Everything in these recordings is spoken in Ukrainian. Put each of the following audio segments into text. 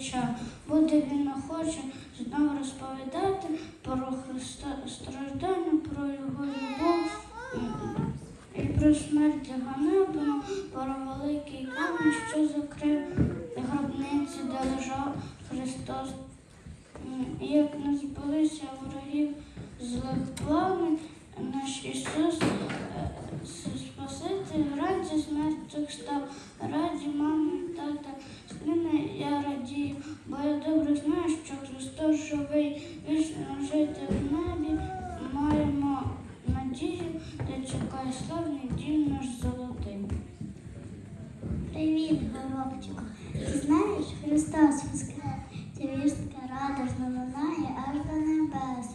плеча. Буде він охоче знову розповідати про Христа страждання, про його любов і про смерть ганебну, про великий камінь, що закрив гробниці, де лежав Христос. І як не збулися ворогів злих плани, наш Ісус е, Спаситель раді смертних став, раді мами, тата, сина я радію, бо я добре знаю, що Христос живий, вічно жити в небі, маємо надію, де чекає славний дім наш золотий. Привіт, горобчику. Ти знаєш, Христос воскрес. Ця вістка радосна лунає аж до небес.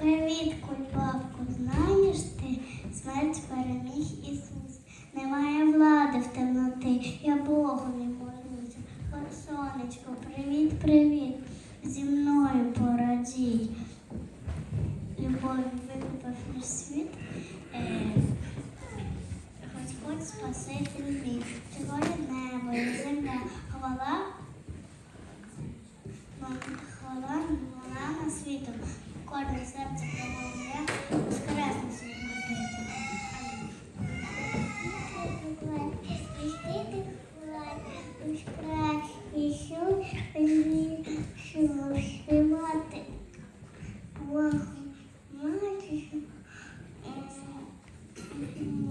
Привіт, кульбабку, знаєш ти, смерть переміг Ісус. Немає влади в темноти, привіт, зі мною порадій. Любов викупив світ. Е, Господь спаситель мій. Твоє небо і земля. Хвала, хвала на світу. Кожне серце промовляє, воскресне світ. Thank you.